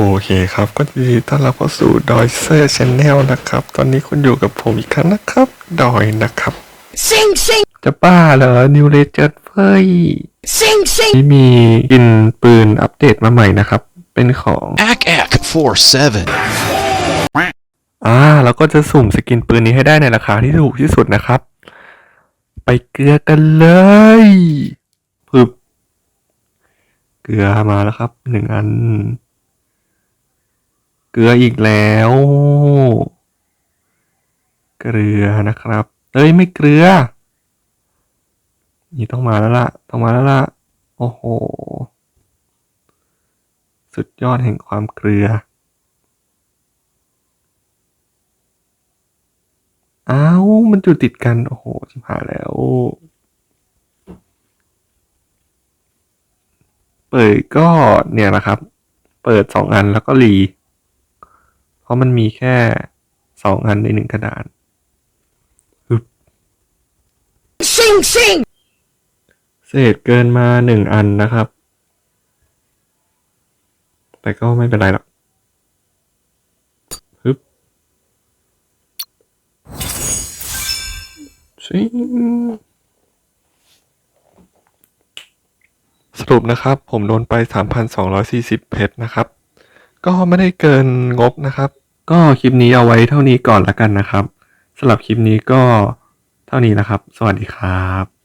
โอเคครับ ก็ยินดีต้อนรับเข้าสู่ดอยเซอร์ชแนลนะครับ ตอนนี้คุณอยู่กับผมอีกครั้งนะครับ ดอยนะครับ Sing sing จะบ้าเหรอนิวเลเจอร์เฟ้ย sing sing ที่มีกินปืนอัปเดตมาใหม่นะครับ เป็นของ Ack Ack 47. อ่าเราก็จะสุ่มสกินปืนนี้ให้ได้ในราคาที่ถูกที่สุดนะครับ ไปเกลือกันเลยพึบเกลือมาแล้วครับหนึ่งอันเก ลืออีกแล้ว เกลือนะครับ เอ้ยไม่เกลือ นี่ต้องมาแล้วล่ะ ต้องมาแล้วล่ะ โอ้โห สุดยอดแห่งความเกลือ อ้าวมันอยู่ติดกัน โอ้โหชิบหายแล้ว เปิดก็เนี่ยแหละครับ เปิดสองอันแล้วก็รี ราะมันมีแค่สองอันในหนึ่งกระดาน sing sing เศษเกินมาหนึ่งอันนะครับ แต่ก็ไม่เป็นไรหรอกฮึบชิงสรุปนะครับ ผมโดนไป 3,240 เพชรนะครับ ก็ไม่ได้เกินงบนะครับ ก็คลิปนี้เอาไว้เท่านี้ก่อนละกันนะครับสำหรับคลิปนี้ก็เท่านี้นะครับ สวัสดีครับ